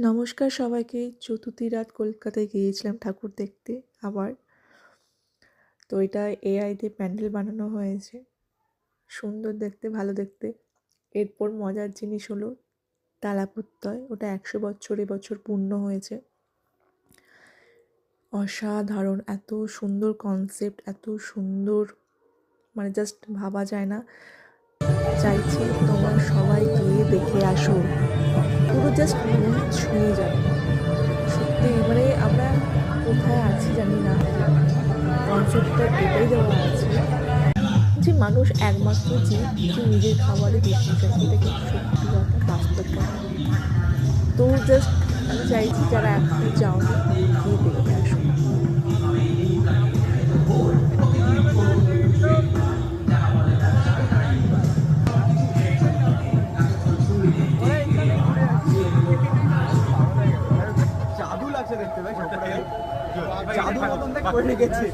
নমস্কার সবাইকে। চতুর্থী রাত কলকাতায় গিয়েছিলাম ঠাকুর দেখতে আবার। তো এটা এআই দিয়ে প্যান্ডেল বানানো হয়েছে। সুন্দর দেখতে, ভালো দেখতে। এরপর মজার জিনিস হলো তালাপত্তয়। ওটা একশো বছর, এবছর পূর্ণ হয়েছে। অসাধারণ, এত সুন্দর কনসেপ্ট এত সুন্দর মানে জাস্ট ভাবা যায় না। চাইছি তোমরা সবাই গিয়ে দেখে আসো। পুরো জাস্ট মন ছুঁয়ে যাবে। সত্যি মানে আমরা কোথায় আছি জানি না। কনসেপ্টটা এটাই দেওয়া আছে। যে মানুষ একমাত্র যে নিজের খাবারে দেখতে চায় এটা কিন্তু সত্যি কথা, বাস্তব কথা। তো জাস্ট আমি চাইছি যারা এখন যাওনি, গিয়ে দেখে দেখতে ভাই জাদু মতন দেখ করে রেখেছে